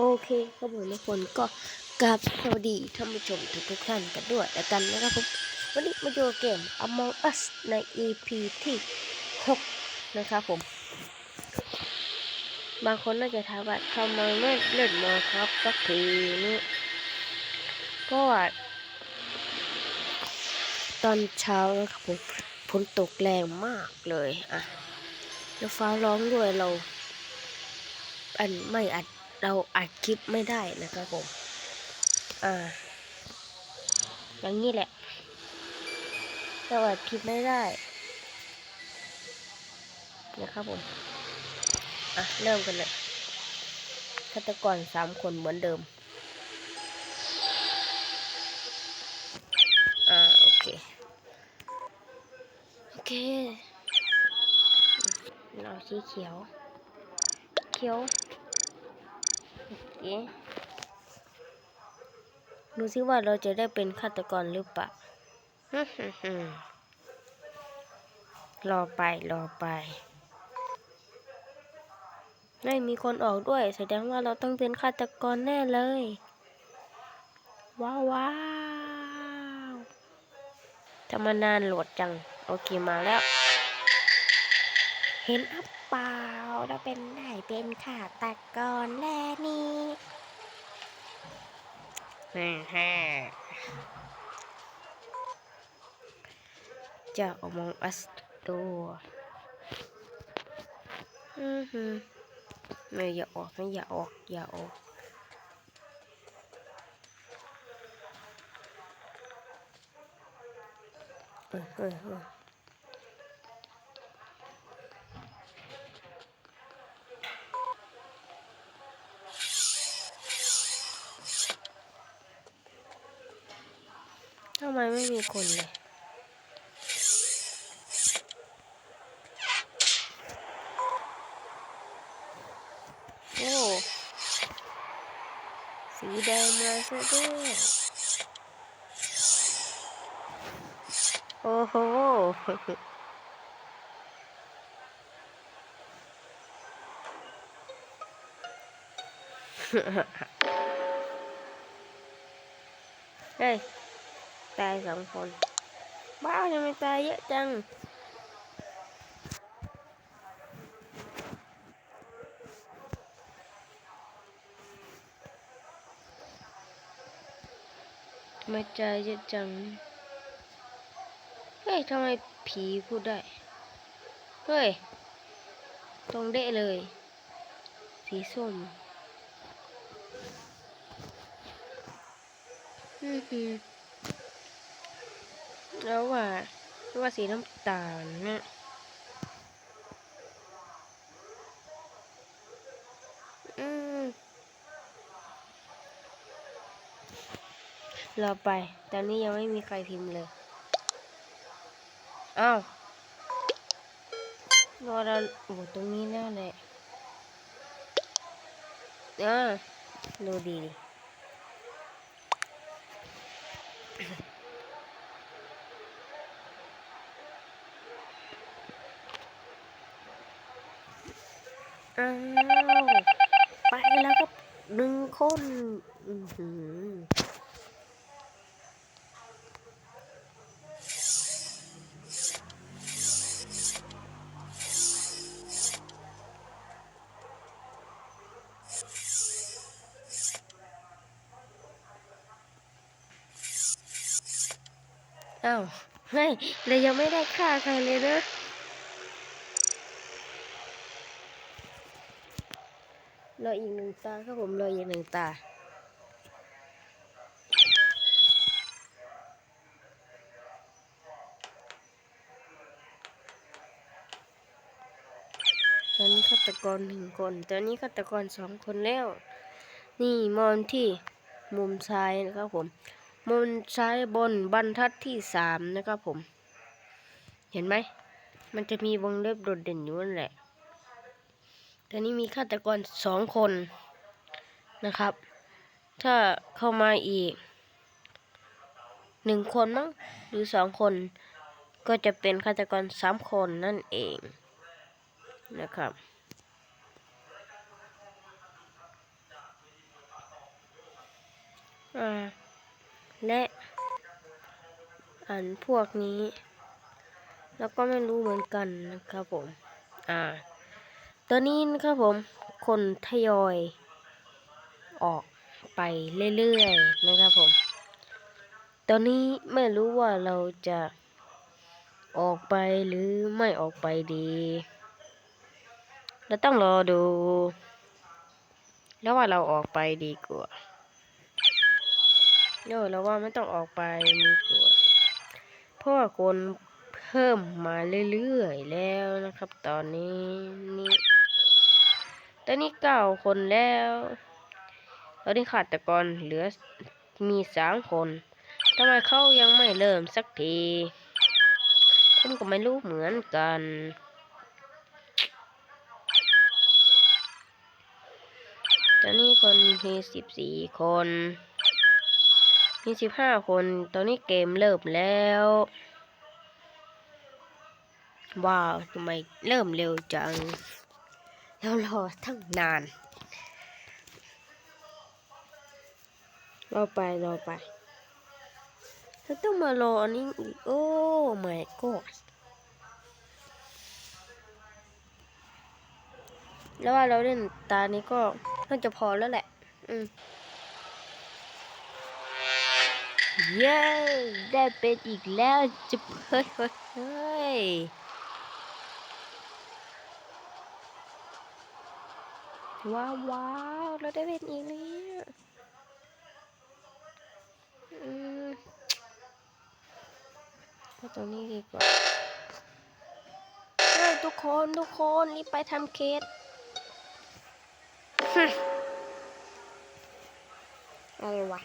โอเคครับผมทุกคนก็กราบสวัสดีท่านผู้ชมทุกทุกท่านกันด้วยแล้วกันนะครับผมวันนี้มาดูเกม Among Us ใน EP ที่ 6 นะครับผม บางคนน่าจะถามว่าทำไมไม่เล่นมาครับสักทีนี้เพราะว่าตอนเช้านะครับผมฝนตกแรงมากเลยอะแล้วฟ้าร้องด้วยเรา อันไม่อัด เราอัดคลิปไม่ได้นะครับผม อ่า อย่างนี้แหละ เราอัดคลิปไม่ได้ นะครับผม อะ เริ่มกันเลยฆาตกรสามคนเหมือนเดิม อ่า โอเค โอเค เราสีเขียว เขียว เคดูซิว่าเราจะได้เป็นฆาตกรหรือเปล่าฮึ่มๆๆรอไปรอไปไม่มีคนออกด้วย แสดงว่าเราต้องเป็นฆาตกรแน่เลย ว้าวว้าวทำมานานโหลดจัง โอเคมาแล้ว เห็นอับเปล่า เราเป็นได้เป็นฆาตกรแลนี่แฮ่งแฮ่จะอมองอัสตัวอือหือไม่อย่าออกนะอย่าออกอย่าออกเออเออเออทำ ไมไม่มีคนเลยโอ้สีแดงมาซะด้วยโอ้โหเฮ้ย ตายสองคนบ้าทำไมตายเยอะจังไมตายเยอะจัง เฮ้ยทำไมผีพูดได้ เฮ้ย ตรงเดะเลย สีส้มอือหือ แล้วว่าว่าสีน้ำตาลนะอืมรอไป ตอนนี้ยังไม่มีใครพิมพ์เลย อ้าวรอเราโอ้ตรงนี้แน่เลยอ่าดูดีดิ อ้าวไปแล้วก็หนึ่งคนอือหืออ้าวเฮ้ยเรายังไม่ได้ฆ่าใครเลยนะ รออีกหนึ่งตาครับผมรออีกหนึ่งตาตอนนี้ฆาตกรหนึ่งคน ตอนนี้ฆาตกรสองคนแล้ว นี่มองที่มุมซ้ายนะครับผม มุมซ้ายบนบรรทัดที่สามนะครับผม เห็นไหม มันจะมีวงเล็บโดดเด่นอยู่นั่นแหละ ตอนนี้มีฆาตกรสองคนนะครับ ถ้าเข้ามาอีกหนึ่งคนมั้งหรือสองคน ก็จะเป็นฆาตกรสามคนนั่นเองนะครับอ่าและอันพวกนี้ แล้วก็ไม่รู้เหมือนกันนะครับผม อ่า ตอนนี้นะครับผม คนทยอย ออกไปเรื่อยๆนะครับผม ตอนนี้ไม่รู้ว่าเราจะออกไปหรือไม่ออกไปดี เราต้องรอดู แล้วว่าเราออกไปดีกว่าโย่เราว่าไม่ต้องออกไปดีกว่า เพราะว่าคนเพิ่มมาเรื่อยๆแล้วนะครับ ตอนนี้นี่ ตอนนี้เก้าคนแล้ว ตอนนี้ขาดตะกรเหลือมีสามคนทำไมเขายังไม่เริ่มสักทีผมก็ไม่รู้เหมือนกัน ตอนนี้คนมีสิบสี่คน มีสิบห้าคน ตอนนี้เกมเริ่มแล้ว ว้าวทำไมเริ่มเร็วจัง แล้วรอทั้งนาน รอไปรอไปแล้วต้องมารออันนี้อีกโอ้ my god แล้วว่าเราเล่นตานี้ก็น่าจะพอแล้วแหละ อืมเย้ได้เป็นอีกแล้วจะเฮ้ยเฮ้ยเฮ้ย ว้าวว้าวเราได้เป็นอีกแล้วอืมเอาตรงนี้ดีกว่าเฮ้ยทุกคนทุกคนรีบไปทำเคส ฮึอะไรวะ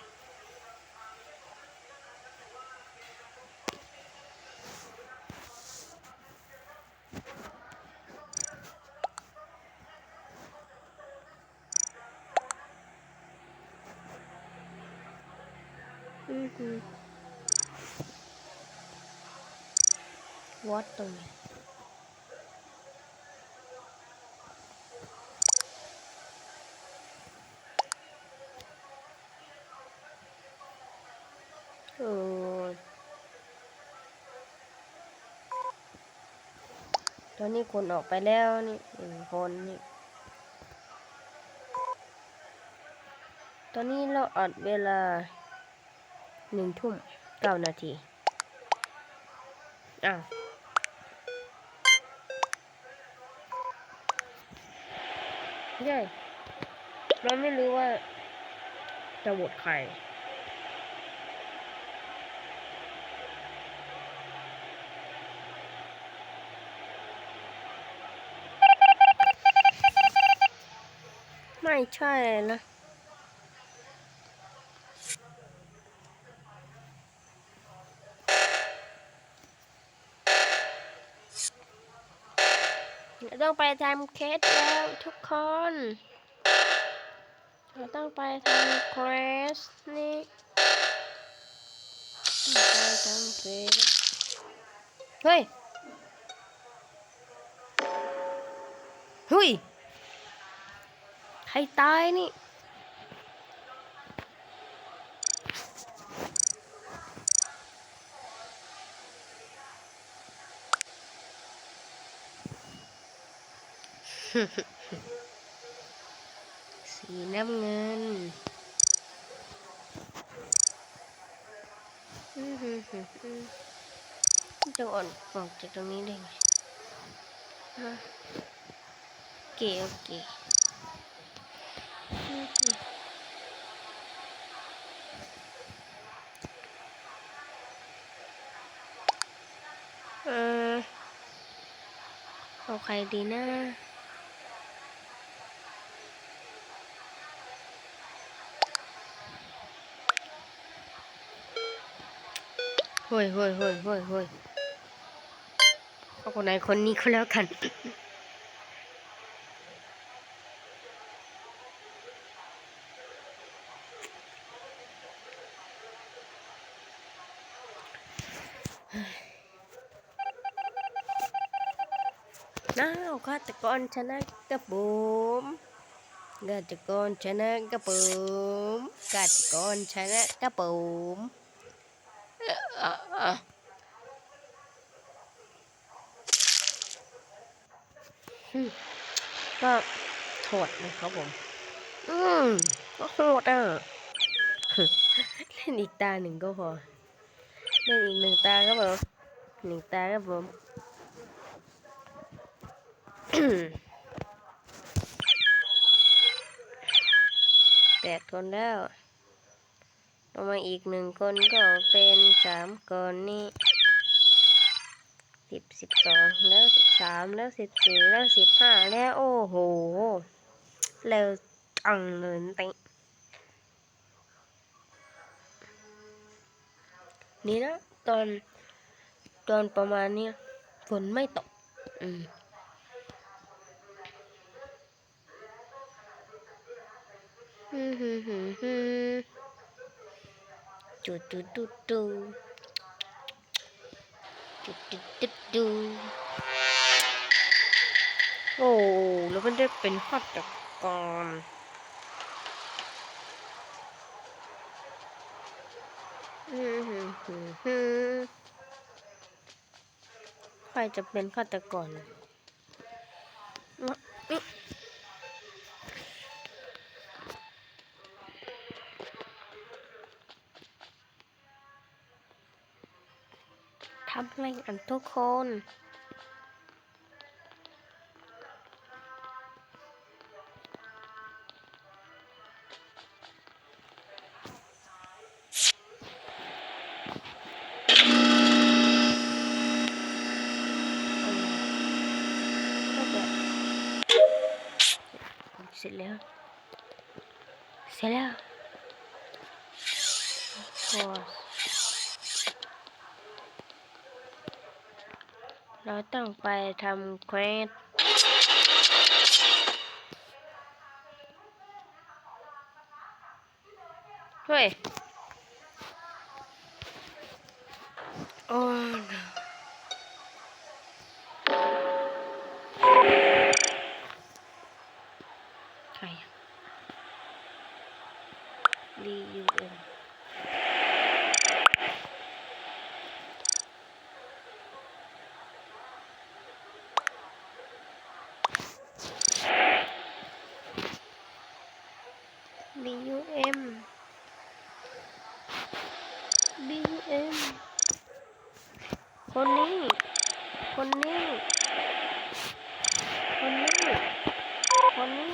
อือหือวัดตงนี้โอ้ตอนนี้คนออกไปแล้วนี่หนึ่งคนนี่ ตอนนี้เราอัดเวลา หนึ่งทุ่มเก้านาที อ้าว ใช่ เราไม่รู้ว่าจะโหวตใครไม่ใช่นะ ต้องไปทำเคสแล้วทุกคน เราต้องไปทำเคสนี่ต้องไปทำเคสเฮ้ย เฮ้ย ใครตายนี่ สีน้ำเงินอื้อหือหือหือจะอ่อนออกจากตรงนี้ได้ไงฮะโอเคโอเคอื้อหือเออเอาใครดีนะ ฮ้ยเฮ้ยเฮ้ยเฮ้ยเฮ้ยเอาคนไหนคนนี้ก็แล้วกันน้าวฆาตกรชนะกระบุมกาจกรชนะครับผมกาจกรชนะครับผมเอ่อเอ่อเอ่ออืม ก็โหดนะครับผม อืมก็โหดอะ เล่นอีกตาหนึ่งก็พอ เล่นอีกหนึ่งตาครับผมหนึ่งตาครับผมแปดคนแล้ว ลงมาอีกหนึ่งคนก็เป็นสามคนนี่สิบสิบสองแล้วสิบสามแล้วสิบสี่แล้วสิบห้าแล้วโอ้โหเร็วจังเลยตินี่นะตอนตอนประมาณนี้ฝนไม่ตก อืมฮึฮึฮึฮึ ดจุดจุดจุดจุดจุดจุดจุดโอ้แล้วมันได้เป็นฆาตกรฮึ่มฮึ่มฮึ่มฮึ่มใครจะเป็นฆาตกร ทำอะไรกันทุกคนก็จะเสร็จแล้ว เสร็จแล้วโอ้ เราต้องไปทำเควสเฮ้ย โอ้ no ใครอะรียูเอ็นรียูเอ็ม รียูเอ็มคนนี้ คนนี้ คนนี้ คนนี้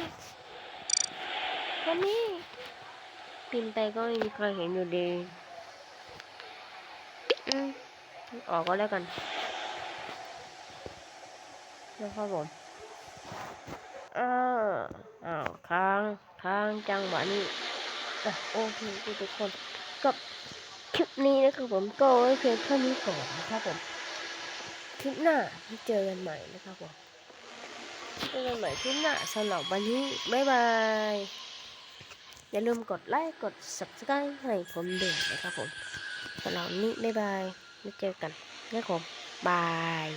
คนนี้ปินไปก็ไม่มีใครเห็นอยู่ดีอืมออกก็แล้วกันนะครับผมอ้าวอ้าวค้างค้างจังหวะนี้โอเคทุกคนกับ ลิปนี้นะครับผมก็ไว้เพียงเท่านี้ก่อนนะครับผมคลิปหน้าที่เจอกันใหม่นะครับผมเจอกันใหม่คลิปหน้าสำหรับวันนี้บ๊ายบายอย่าลืมกดไลค์กด subscribe ให้ผมด้วยนะครับผมสำหรับวันนี้บ๊ายบายไว้เจอกันนะครับผมบาย